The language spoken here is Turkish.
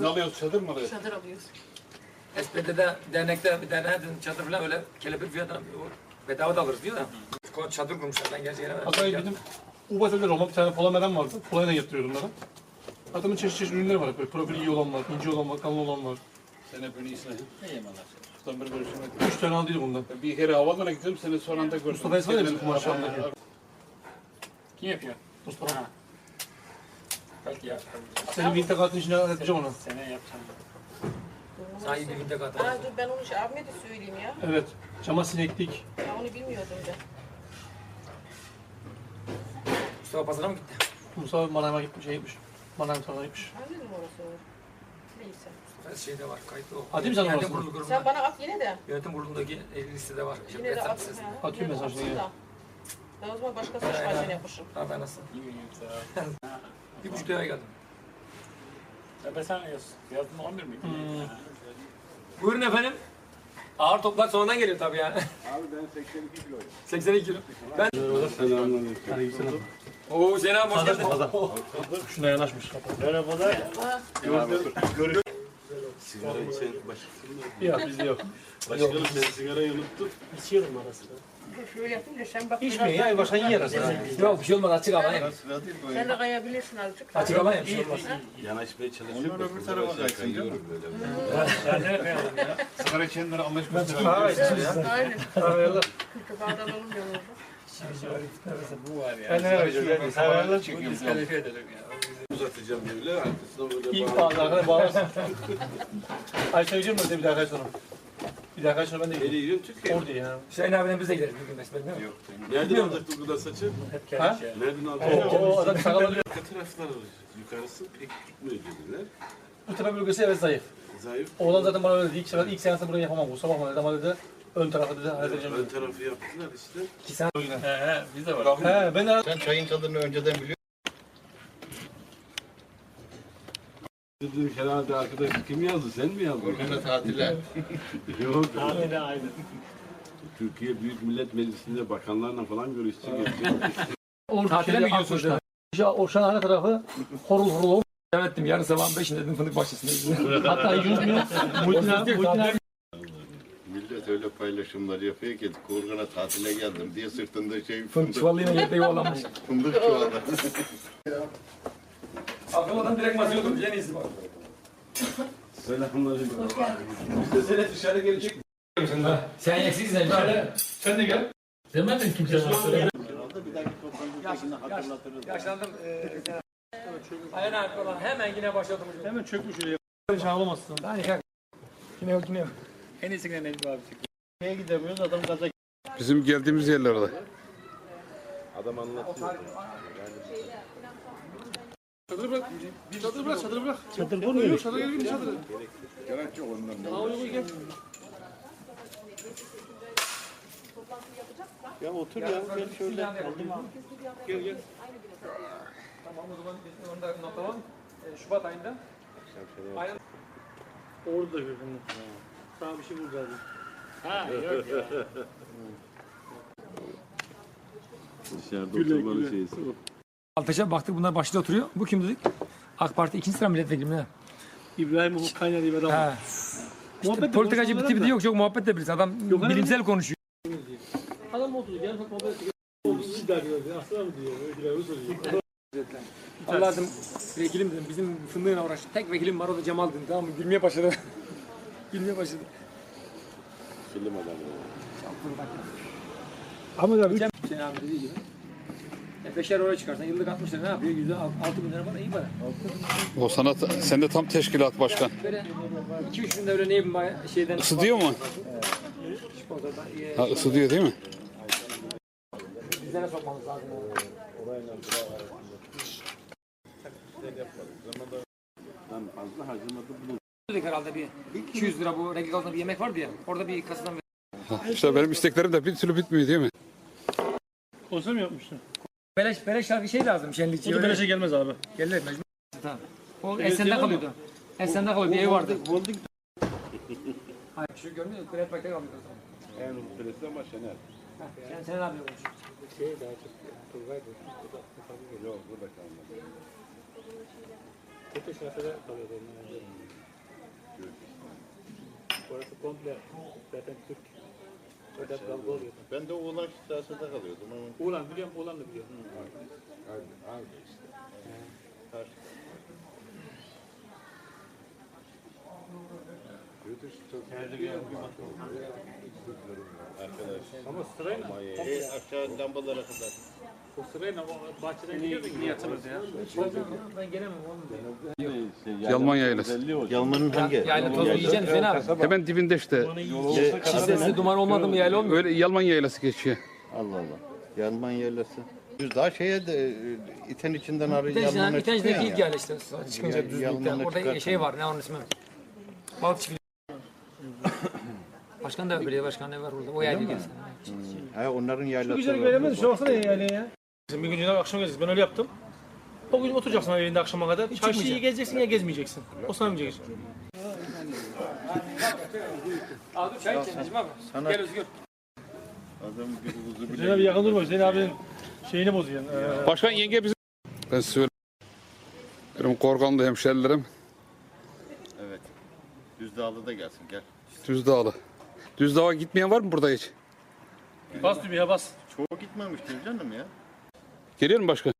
Ne alıyoruz çadır mı alıyoruz? Çadır alıyoruz. Espride de dernekte bir derneğe dedim çadır falan öyle kelepir fiyatına bedava da alırız diyor da. Ko- Çadır kurmuşlar ben gerçi gelemem. Hatta bizim Ubaselde Roma bir tane polameden vardı. Polayla getiriyorum onlara. Adamın çeşit çeşit ürünleri var. Böyle profili iyi olan var, ince olan var, kalın olan var. Sen hep bunu iyisine. Ne yemeler? Tutan bir görüşmek. Üç tane aldıydım ondan. Bir kere havaalanına gittim seni son anda gördüm. Mustafa Esma ya bizim kumaşlarındaki. Kim yapıyor? Mustafa. Belki ya. Senin bir intikatın içine halledeceğim onu. Sene yapacağım. Sahibi bir de katı. Aa, dur ben onu şey, abime de söyleyeyim ya. Evet. Cama sineklik. Ya onu bilmiyordum ben. Mustafa pazara mı gitti? Mustafa Manav'a gitmiş, şey gitmiş. Manav'a sana gitmiş. Hangi numarası o? Neyse. Mustafa şeyde var kayıtlı o. Atayım sana Yönetim kurulu Sen bana at yine de. Yönetim kurulundaki e, listede var. Yine de WhatsApp at. listesinde. ha, Atıyorum yine de mesajını atsın ya. da. Ben o zaman başka saç halini yapmışım. Abi nasıl? Bir buçuk liraya geldim. Ya ben sana yaz. Yazdın 11 miydi? Buyurun efendim. Ağır toplar sonradan geliyor tabii yani. Abi ben 82 kiloyum. 82 kilo. Ben... Selamünaleyküm. Aleykümselam. Oo abi hoş geldin. Şuna yanaşmış. Sigara içen baş... Ya bizde yok. Başkanım ben sigarayı unuttum. Şöyle yapayım da sen bak. İçmeyin ya, başkan yiyer aslında. Yok bir şey olmaz açık alayım. Sigara değil bu. Sen de kayabilirsin azıcık. Açık alayım bir şey olmaz. Yanaşmaya çalışıyorum. Onlar öbür tarafa kaysın canım. böyle. Sigara içenlere anlaşma Kahve içeceğiz ya. Aynen. Kahveler. Kötü bardan alınmıyor orada. Bu var ya. Uzatacağım böyle İlk bağlı. bir daha kaç. Bir daha kaç ben de Nereye Türkiye? Orada ya. Hüseyin abiden biz de gideriz bir gün besbelli değil mi? Yok. Nereden alacaktı bu kadar saçı? Ha? Nereden O, alacaktı? o adam sakalları Arka taraflar yukarısı pek tutmuyor dediler. bu taraf bölgesi evet zayıf. Zayıf. Oğlan zaten bana öyle dedi. İlk, sefer, ilk seansta burayı yapamam. Kusura bakma dedi dedi. Ön tarafı dedi halledeceğim Ön tarafı yaptılar işte. İki sene He he biz de var. He ben de Sen çayın tadını önceden biliyor Dedim herhalde arkadaş kim yazdı? Sen mi yazdın? musun? tatile. Yok. Aynen aynen. Türkiye Büyük Millet Meclisi'nde bakanlarla falan görüşecek. orada Tatile mi gidiyorsunuz Akkoç'ta. Ya o şahane tarafı horul horul olmuş. devam ettim. Yarın sabahın beşinde dedim fındık bahçesinde. Hatta yüzmüyor. Muhittin abi, Muhittin abi Millet öyle paylaşımlar yapıyor ki Kurgan'a tatile geldim diye sırtında şey Fındık çuvalıyla yerde yuvarlanmış. fındık çuvalı. Akıllıdan direkt masaya oturmuş. En iyisi bak. Selamünaleyküm. Biz de sene dışarı gelecek Sen eksiksin sen. sen de gel. Demedim kimse sana söyle. Bir dahaki toplantıdakini hatırlatırız. Yaşlandım. Aynen abi falan hemen yine başladım. Hemen çökmüş ağlamazsın. Hani kalk. Yine yok yine yok. En iyisi Necmi abi. Neye gidemiyoruz adam gaza Bizim geldiğimiz yerlerde. Adam anlatıyor. Çadırı bırak. Çadırı bırak, çadırı bırak. Çadır bulmuyor. Çadır gelin çadırı. Gerek yok ondan. Aa uygun gel. Ya otur ya gel şöyle. Gel gel. Tamam o zaman biz onu da noktalayalım. Ee, Şubat ayında. Aynen. Orada da gördüm. Sana bir şey bul geldi. Ha yok ya. Dışarıda oturmanın şeysi o. Altaş'a baktık bunlar başta oturuyor. Bu kim dedik? AK Parti ikinci sıra milletvekili mi? İbrahim Ufuk Kaynar diye bir adam. var. He. Muhabbet de Politikacı bir konuşmalar tipi da. de yok. Çok muhabbet de birisi. Adam Yok, hani bilimsel konuşuyor. Adam oturdu. Gel bak muhabbet ediyor. Oldu siz. Aslan mı diyor. Öyle bir soruyor. Allah dedim vekilim dedim. Bizim fındığına uğraş. Tek vekilim var o da Cemal dedim. Tamam mı? Gülmeye başladı. Gülmeye başladı. Film adamı. Ama da Cem Hüseyin abi dediği gibi. E, beşer oraya çıkarsan yıllık 60 lira ne yapıyor? Yüzde altı bin lira para iyi para. O sana sen de tam teşkilat başkan. Böyle 2-3 bin öyle ne bileyim şeyden. Isıtıyor mu? Ha, ısıtıyor değil mi? düzene sokmamız lazım. Ben fazla harcamadı bunu. Dedik herhalde bir 200 lira bu regl altında bir yemek vardı ya. Orada bir kasadan İşte benim isteklerim de bir türlü bitmiyor değil mi? konser mi yapmıştın? Beleş, beleş şarkı şey lazım şenlikçi. O da öyle- beleşe gelmez abi. Gelir mecbur. Tamam. O Esen'de kalıyordu. Esen'de kalıyordu bir evi vardı. Hayır şu görünüyor. Kredi Park'ta kalıyordu. o zaman. En mutlusu ama Şener. Sen, sen ne yapıyorsun? Yok burada kalmadı. Kötü şarkıda kalıyordu onlar. Orası komple zaten Türk. Orada kavga oluyordu. Ben de Oğlan Şitrası'da kalıyordum ama Ulan biliyorum, ulan da biliyorum. arkadaş. Ama sırayla, E, aşağı lambalara kadar. O sırayla o bahçeden gidiyordun. Ya? Ben gelemem oğlum. Yalman yaylası. Yalmanın hangi? Yayla tozu yiyeceksin Hüseyin abi. Hemen dibinde işte. Sesli duman olmadı mı yayla olmuyor? Öyle Yalman yaylası geçiyor. Allah Allah. Yalman yerlisi. Biz daha şeye de e, iten içinden arı Yalman'a çıkıyor İtenç'deki ilk ya. yer işte. Çıkınca Ya- düzlükte. Yalman'la Orada şey var ne onun ismi? Balık çiftliği. Başkan da belediye başkanı ne var orada. O yayla gelsin. He, onların yaylası. Güzel var. gelemez. Şu baksana yaylaya ya. Bir gün Cenab-ı akşam gezeceğiz. Ben öyle yaptım. O gün oturacaksın evinde akşama kadar. Çarşıyı ya gezeceksin ya gezmeyeceksin. O sana bilecek iş. Abi çay içelim Necmi abi. Sana- Gel Özgür. Adam kuzu bile. Hüseyin abi yakın durma. Hüseyin abinin şeyini bozuyorsun. Ee, Başkan yenge bizim... Ben size söyleyeyim. Benim Korganlı hemşerilerim Evet. Düzdağlı da gelsin gel. Düzdağlı. Düzdağ'a gitmeyen var mı burada hiç? bas düğmeye bas. Çoğu gitmemiştir canım ya. Geliyor mu başkan?